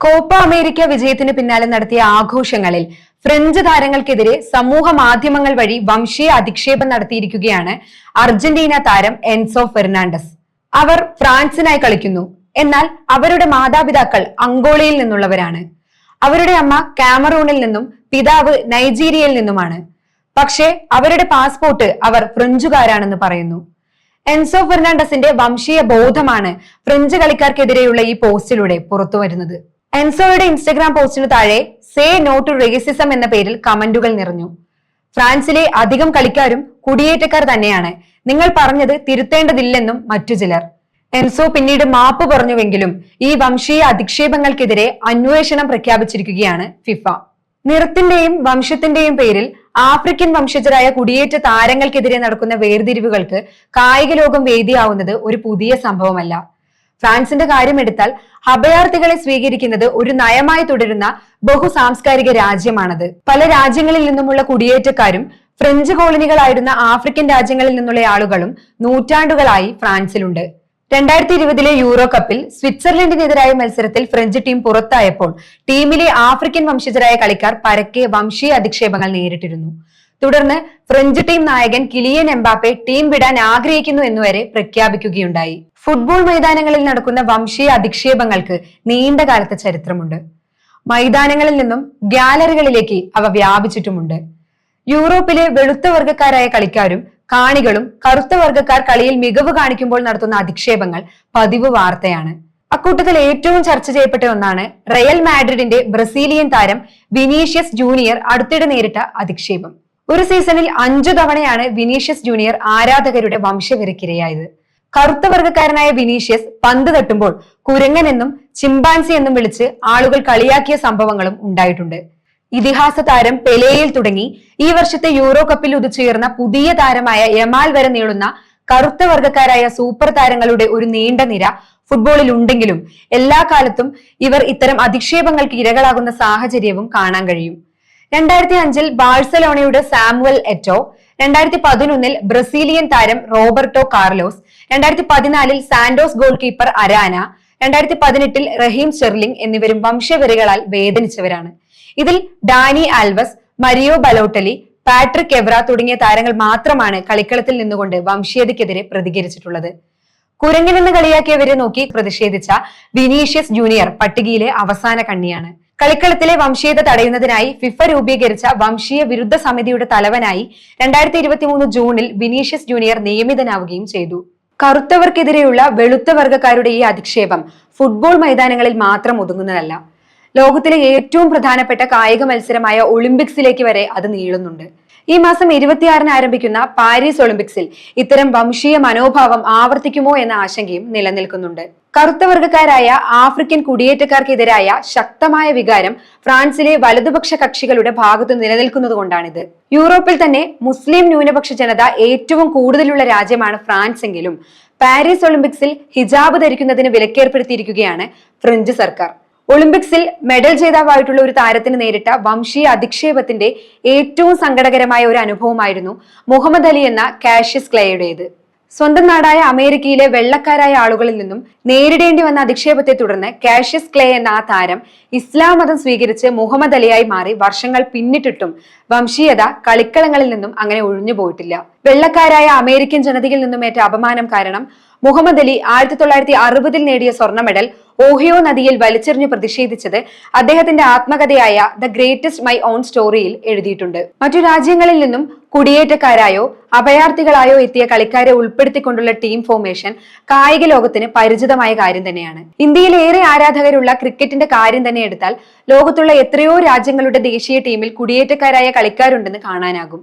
Copa America വിജയത്തിന് പിന്നാലെ നടത്തിയ ആഘോഷങ്ങളിൽ ഫ്രഞ്ച് താരങ്ങൾക്കെതിരെ സമൂഹ മാധ്യമങ്ങൾ വഴി വംശീയ അധിക്ഷേപം നടത്തിയിരിക്കുകയാണ് അർജന്റീന താരം എൻസോ ഫെർണാണ്ടസ്. അവർ ഫ്രാൻസിനായി കളിക്കുന്നു. എന്നാൽ അവരുടെ മാതാപിതാക്കൾ അങ്കോളയിൽ നിന്നുള്ളവരാണ്. അവരുടെ അമ്മ കാമറൂണിൽ നിന്നും പിതാവ് നൈജീരിയയിൽ നിന്നുമാണ്. പക്ഷേ അവരുടെ പാസ്പോർട്ട് അവർ ഫ്രഞ്ചുകാരാണെന്ന് പറയുന്നു. എൻസോ ഫെർണാണ്ടസിന്റെ വംശീയ ബോധമാണ് ഫ്രഞ്ച് കളിക്കാർക്കെതിരെയുള്ള ഈ പോസ്റ്റിലൂടെ പുറത്തുവരുന്നത്. എൻസോയുടെ ഇൻസ്റ്റഗ്രാം പോസ്റ്റിന് താഴെ സേ നോ ടു റേസിസം എന്ന പേരിൽ കമന്റുകൾ നിറഞ്ഞു. ഫ്രാൻസിലെ അധികം കളിക്കാരും കുടിയേറ്റക്കാർ തന്നെയാണ്. നിങ്ങൾ പറഞ്ഞത് തിരുത്തേണ്ടതില്ലെന്നും മറ്റു ചിലർ. എൻസോ പിന്നീട് മാപ്പ് പറഞ്ഞുവെങ്കിലും ഈ വംശീയ അധിക്ഷേപങ്ങൾക്കെതിരെ അന്വേഷണം പ്രഖ്യാപിച്ചിരിക്കുകയാണ് ഫിഫ. നിറത്തിന്റെയും വംശത്തിന്റെയും പേരിൽ ആഫ്രിക്കൻ വംശജരായ കുടിയേറ്റ താരങ്ങൾക്കെതിരെ നടക്കുന്ന വേർതിരിവുകൾക്ക് കായിക ലോകം വേദിയാവുന്നത് ഒരു പുതിയ സംഭവമല്ല. ഫ്രാൻസിന്റെ കാര്യമെടുത്താൽ അഭയാർത്ഥികളെ സ്വീകരിക്കുന്നത് ഒരു നയമായി തുടരുന്ന ബഹു സാംസ്കാരിക രാജ്യമാണത്. പല രാജ്യങ്ങളിൽ നിന്നുമുള്ള കുടിയേറ്റക്കാരും ഫ്രഞ്ച് കോളനികളായിരുന്ന ആഫ്രിക്കൻ രാജ്യങ്ങളിൽ നിന്നുള്ള ആളുകളും നൂറ്റാണ്ടുകളായി ഫ്രാൻസിലുണ്ട്. രണ്ടായിരത്തി ഇരുപതിലെ യൂറോ കപ്പിൽ സ്വിറ്റ്സർലൻഡിനെതിരായ മത്സരത്തിൽ ഫ്രഞ്ച് ടീം പുറത്തായപ്പോൾ ടീമിലെ ആഫ്രിക്കൻ വംശജരായ കളിക്കാർ പരക്കെ വംശീയ അധിക്ഷേപങ്ങൾ നേരിട്ടിരുന്നു. തുടർന്ന് ഫ്രഞ്ച് ടീം നായകൻ കിലിയൻ എംബാപ്പെ ടീം വിടാൻ ആഗ്രഹിക്കുന്നു എന്നുവരെ പ്രഖ്യാപിക്കുകയുണ്ടായി. ഫുട്ബോൾ മൈതാനങ്ങളിൽ നടക്കുന്ന വംശീയ അധിക്ഷേപങ്ങൾക്ക് നീണ്ട കാലത്തെ ചരിത്രമുണ്ട്. മൈതാനങ്ങളിൽ നിന്നും ഗ്യാലറികളിലേക്ക് അവ വ്യാപിച്ചിട്ടുമുണ്ട്. യൂറോപ്പിലെ വെളുത്ത വർഗക്കാരായ കളിക്കാരും കാണികളും കറുത്ത വർഗക്കാർ കളിയിൽ മികവ് കാണിക്കുമ്പോൾ നടത്തുന്ന അധിക്ഷേപങ്ങൾ പതിവ് വാർത്തയാണ്. അക്കൂട്ടത്തിൽ ഏറ്റവും ചർച്ച ചെയ്യപ്പെട്ട ഒന്നാണ് റയൽ മാഡ്രിഡിന്റെ ബ്രസീലിയൻ താരം വിനീഷ്യസ് ജൂനിയർ അടുത്തിടെ നേരിട്ട അധിക്ഷേപം. ഒരു സീസണിൽ അഞ്ചു തവണയാണ് വിനീഷ്യസ് ജൂനിയർ ആരാധകരുടെ വംശവിരക്കിരയായത്. കറുത്ത വർഗക്കാരനായ വിനീഷ്യസ് പന്ത് തട്ടുമ്പോൾ കുരങ്ങൻ എന്നും ചിമ്പാൻസി എന്നും വിളിച്ച് ആളുകൾ കളിയാക്കിയ സംഭവങ്ങളും ഉണ്ടായിട്ടുണ്ട്. ഇതിഹാസ താരം പെലേയിൽ തുടങ്ങി ഈ വർഷത്തെ യൂറോ കപ്പിൽ ഉദിച്ചുയർന്ന പുതിയ താരമായ യമാൽ വരെ നീളുന്ന കറുത്ത വർഗക്കാരായ സൂപ്പർ താരങ്ങളുടെ ഒരു നീണ്ട നിര ഫുട്ബോളിൽ ഉണ്ടെങ്കിലും എല്ലാ കാലത്തും ഇവർ ഇത്തരം അധിക്ഷേപങ്ങൾക്ക് ഇരകളാകുന്ന സാഹചര്യവും കാണാൻ കഴിയും. രണ്ടായിരത്തി അഞ്ചിൽ ബാഴ്സലോണയുടെ സാമുവൽ എറ്റോ രണ്ടായിരത്തി പതിനൊന്നിൽ ബ്രസീലിയൻ താരം റോബർട്ടോ കാർലോസ് രണ്ടായിരത്തി പതിനാലിൽ സാന്റോസ് ഗോൾ കീപ്പർ അരാന രണ്ടായിരത്തി പതിനെട്ടിൽ റഹീം ഷെർലിംഗ് എന്നിവരും വംശവരികളാൽ വേദനിച്ചവരാണ്. ഇതിൽ Dani Alves Mario Balotelli Patrick Evra തുടങ്ങിയ താരങ്ങൾ മാത്രമാണ് കളിക്കളത്തിൽ നിന്നുകൊണ്ട് വംശീയതയ്ക്കെതിരെ പ്രതികരിച്ചിട്ടുള്ളത്. കുരങ്ങനെന്ന് കളിയാക്കിയവരെ നോക്കി പ്രതിഷേധിച്ച വിനീഷ്യസ് ജൂനിയർ പട്ടികയിലെ അവസാന കണ്ണിയാണ്. കളിക്കളത്തിലെ വംശീയത തടയുന്നതിനായി ഫിഫ രൂപീകരിച്ച വംശീയ വിരുദ്ധ സമിതിയുടെ തലവനായി രണ്ടായിരത്തി ഇരുപത്തി മൂന്ന് ജൂണിൽ വിനീഷ്യസ് ജൂനിയർ നിയമിതനാവുകയും ചെയ്തു. കറുത്തവർക്കെതിരെയുള്ള വെളുത്ത വർഗക്കാരുടെ ഈ അധിക്ഷേപം ഫുട്ബോൾ മൈതാനങ്ങളിൽ മാത്രം ഒതുങ്ങുന്നതല്ല. ലോകത്തിലെ ഏറ്റവും പ്രധാനപ്പെട്ട കായിക മത്സരമായ ഒളിമ്പിക്സിലേക്ക് വരെ അത് നീളുന്നുണ്ട്. ഈ മാസം ഇരുപത്തിയാറിന് ആരംഭിക്കുന്ന പാരീസ് ഒളിമ്പിക്സിൽ ഇത്തരം വംശീയ മനോഭാവം ആവർത്തിക്കുമോ എന്ന ആശങ്കയും നിലനിൽക്കുന്നുണ്ട്. കറുത്ത വർഗക്കാരായ ആഫ്രിക്കൻ കുടിയേറ്റക്കാർക്കെതിരായ ശക്തമായ വികാരം ഫ്രാൻസിലെ വലതുപക്ഷ കക്ഷികളുടെ ഭാഗത്ത് നിലനിൽക്കുന്നതുകൊണ്ടാണിത്. യൂറോപ്പിൽ തന്നെ മുസ്ലിം ന്യൂനപക്ഷ ജനത ഏറ്റവും കൂടുതലുള്ള രാജ്യമാണ് ഫ്രാൻസ് എങ്കിലും പാരീസ് ഒളിമ്പിക്സിൽ ഹിജാബ് ധരിക്കുന്നതിന് വിലക്കേർപ്പെടുത്തിയിരിക്കുകയാണ് ഫ്രഞ്ച് സർക്കാർ. ഒളിമ്പിക്സിൽ മെഡൽ ജേതാവായിട്ടുള്ള ഒരു താരത്തിന് നേരിട്ട വംശീയ അധിക്ഷേപത്തിന്റെ ഏറ്റവും സങ്കടകരമായ ഒരു അനുഭവമായിരുന്നു മുഹമ്മദ് അലി എന്ന കാഷ്യസ് ക്ലേയുടേത്. സ്വന്തം നാടായ അമേരിക്കയിലെ വെള്ളക്കാരായ ആളുകളിൽ നിന്നും നേരിടേണ്ടി വന്ന അധിക്ഷേപത്തെ തുടർന്ന് കാഷ്യസ് ക്ലേ എന്ന ആ താരം ഇസ്ലാം മതം സ്വീകരിച്ച് മുഹമ്മദ് അലിയായി മാറി വർഷങ്ങൾ പിന്നിട്ടിട്ടും വംശീയത കളിക്കളങ്ങളിൽ നിന്നും അങ്ങനെ ഒഴിഞ്ഞു പോയിട്ടില്ല. വെള്ളക്കാരായ അമേരിക്കൻ ജനതയിൽ നിന്നും ഏറ്റ അപമാനം കാരണം മുഹമ്മദ് അലി ആയിരത്തി തൊള്ളായിരത്തി അറുപതിൽ നേടിയ സ്വർണ മെഡൽ ഓഹിയോ നദിയിൽ വലിച്ചെറിഞ്ഞു പ്രതിഷേധിച്ചത് അദ്ദേഹത്തിന്റെ ആത്മകഥയായ ദ ഗ്രേറ്റസ്റ്റ് മൈ ഓൺ സ്റ്റോറിയിൽ എഴുതിയിട്ടുണ്ട്. മറ്റു രാജ്യങ്ങളിൽ നിന്നും കുടിയേറ്റക്കാരായോ അഭയാർത്ഥികളായോ എത്തിയ കളിക്കാരെ ഉൾപ്പെടുത്തിക്കൊണ്ടുള്ള ടീം ഫോർമേഷൻ കായിക ലോകത്തിന് പരിചിതമായ കാര്യം തന്നെയാണ്. ഇന്ത്യയിൽ ഏറെ ആരാധകരുള്ള ക്രിക്കറ്റിന്റെ കാര്യം തന്നെ എടുത്താൽ ലോകത്തുള്ള എത്രയോ രാജ്യങ്ങളുടെ ദേശീയ ടീമിൽ കുടിയേറ്റക്കാരായ കളിക്കാരുണ്ടെന്ന് കാണാനാകും.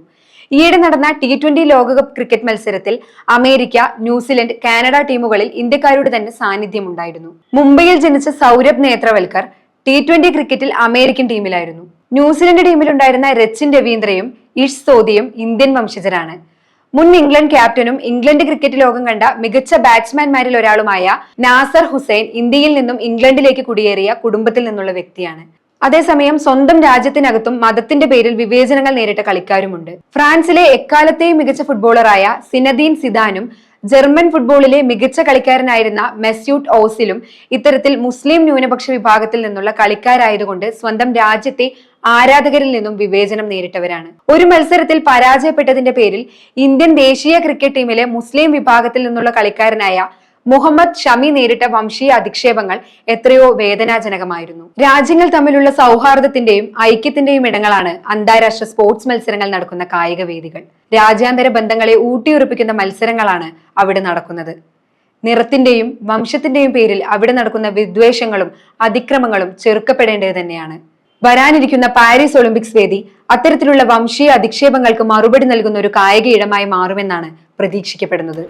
ഈയിടെ നടന്ന ടി ട്വന്റി ലോകകപ്പ് ക്രിക്കറ്റ് മത്സരത്തിൽ അമേരിക്ക ന്യൂസിലൻഡ് കാനഡ ടീമുകളിൽ ഇന്ത്യക്കാരുടെ തന്നെ സാന്നിധ്യം ഉണ്ടായിരുന്നു മുംബൈയിൽ ജനിച്ച സൗരഭ് നേത്രവൽക്കർ ടി ട്വന്റി ക്രിക്കറ്റിൽ അമേരിക്കൻ ടീമിലായിരുന്നു. ന്യൂസിലൻഡ് ടീമിലുണ്ടായിരുന്ന രച്ചിൻ രവീന്ദ്രയും ഇഷ് സോദിയും ഇന്ത്യൻ വംശജരാണ്. മുൻ ഇംഗ്ലണ്ട് ക്യാപ്റ്റനും ഇംഗ്ലണ്ട് ക്രിക്കറ്റ് ലോകം കണ്ട മികച്ച ബാറ്റ്സ്മാൻമാരിൽ ഒരാളുമായ നാസർ ഹുസൈൻ ഇന്ത്യയിൽ നിന്നും ഇംഗ്ലണ്ടിലേക്ക് കുടിയേറിയ കുടുംബത്തിൽ നിന്നുള്ള വ്യക്തിയാണ്. അതേസമയം സ്വന്തം രാജ്യത്തിനകത്തും മതത്തിന്റെ പേരിൽ വിവേചനങ്ങൾ നേരിട്ട കളിക്കാരുമുണ്ട്. ഫ്രാൻസിലെ എക്കാലത്തെയും മികച്ച ഫുട്ബോളറായ സിനദീൻ സിദാനും ജർമ്മൻ ഫുട്ബോളിലെ മികച്ച കളിക്കാരനായിരുന്ന മെസ്യൂട്ട് ഓസിലും ഇത്തരത്തിൽ മുസ്ലിം ന്യൂനപക്ഷ വിഭാഗത്തിൽ നിന്നുള്ള കളിക്കാരായതുകൊണ്ട് സ്വന്തം രാജ്യത്തെ ആരാധകരിൽ നിന്നും വിവേചനം നേരിട്ടവരാണ്. ഒരു മത്സരത്തിൽ പരാജയപ്പെട്ടതിന്റെ പേരിൽ ഇന്ത്യൻ ദേശീയ ക്രിക്കറ്റ് ടീമിലെ മുസ്ലിം വിഭാഗത്തിൽ നിന്നുള്ള കളിക്കാരനായ മുഹമ്മദ് ഷമി നേരിട്ട വംശീയ അധിക്ഷേപങ്ങൾ എത്രയോ വേദനാജനകമായിരുന്നു. രാജ്യങ്ങൾ തമ്മിലുള്ള സൗഹാർദ്ദത്തിന്റെയും ഐക്യത്തിന്റെയും ഇടങ്ങളാണ് അന്താരാഷ്ട്ര സ്പോർട്സ് മത്സരങ്ങൾ നടക്കുന്ന കായിക വേദികൾ. രാജ്യാന്തര ബന്ധങ്ങളെ ഊട്ടിയുറപ്പിക്കുന്ന മത്സരങ്ങളാണ് അവിടെ നടക്കുന്നത്. നിറത്തിന്റെയും വംശത്തിന്റെയും പേരിൽ അവിടെ നടക്കുന്ന വിദ്വേഷങ്ങളും അതിക്രമങ്ങളും ചെറുക്കപ്പെടേണ്ടത് തന്നെയാണ്. വരാനിരിക്കുന്ന പാരീസ് ഒളിമ്പിക്സ് വേദി അത്തരത്തിലുള്ള വംശീയ അധിക്ഷേപങ്ങൾക്ക് മറുപടി നൽകുന്ന ഒരു കായിക ഇടമായി മാറുമെന്നാണ് പ്രതീക്ഷിക്കപ്പെടുന്നത്.